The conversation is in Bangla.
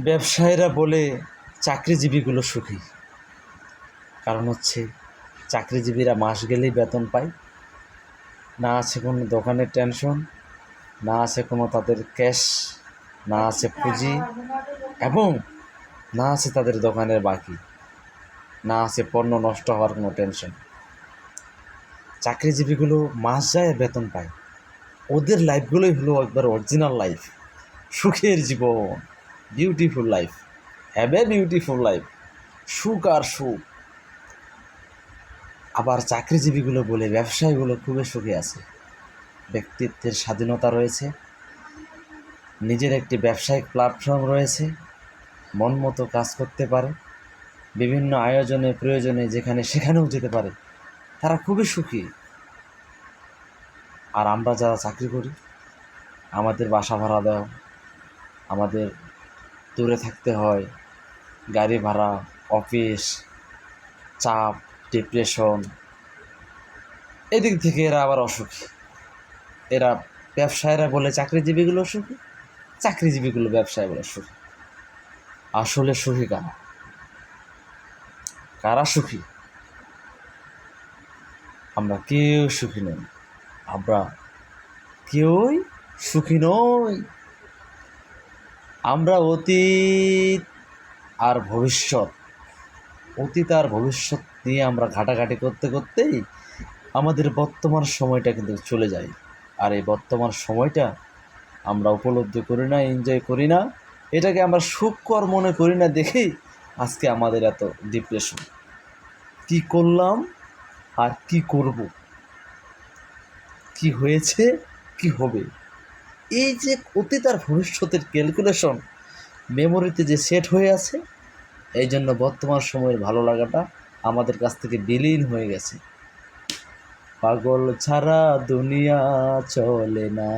ব্যবসায়ীরা বলে চাকরিজীবীগুলো সুখী। কারণ হচ্ছে চাকরিজীবীরা মাস গেলেই বেতন পায়। না আছে কোনো দোকানের টেনশন, না আছে কোনো তাদের ক্যাশ, না আছে পুঁজি এবং না আছে তাদের দোকানের বাকি। না আছে পণ্য নষ্ট হওয়ার কোনো টেনশন। চাকরিজীবীগুলো মাস যায় বেতন পায়। ওদের লাইফগুলোই হলো একবার অরিজিনাল লাইফ সুখের জীবন। Beautiful life have a beautiful life সুখ আর সুখ। আবার চাকরিজীবীগুলো বলে ব্যবসায়ীগুলো খুবই সুখে আছে। ব্যক্তিত্বের স্বাধীনতা রয়েছে। নিজের একটি ব্যবসায়িক প্ল্যাটফর্ম রয়েছে। মন মতো কাজ করতে পারে। বিভিন্ন আয়োজনে, প্রয়োজনে, যেখানে সেখানেও যেতে পারে। তারা খুবই সুখী। আর আমরা যারা চাকরি করি, আমাদের বাসা ভাড়া দেওয়া আমাদের দূরে থাকতে হয়। গাড়ি ভাড়া, অফিস, চাপ, ডিপ্রেশন। এদিক থেকে এরা আবার অসুখী। এরা ব্যবসায়ীরা বলে চাকরিজীবীগুলো সুখী চাকরিজীবীগুলো ব্যবসায়ী বলে সুখী আসলে সুখী কারা? কারা সুখী? আমরা কেউ সুখী নই। আমরা কেউই সুখী নই। আমরা অতীত আর ভবিষ্যৎ, অতীত আর ভবিষ্যৎ নিয়ে আমরা ঘাটাঘাটি করতে করতেই আমাদের বর্তমান সময়টা কিন্তু চলে যায়। আর এই বর্তমান সময়টা আমরা উপলব্ধি করি না এনজয় করি না। এটাকে আমরা সুখকর মনে করি না দেখেই আজকে আমাদের এত ডিপ্রেশন কি করলাম আর কি করব? কি হয়েছে? কি হবে? এই যে অতীত আর ভবিষ্যতের ক্যালকুলেশন মেমোরিতে যে সেট হয়ে আছে, এই জন্য বর্তমান সময়ের ভালো লাগাটা আমাদের কাছ থেকে বিলীন হয়ে গেছে। পাগল ছাড়া দুনিয়া চলে না।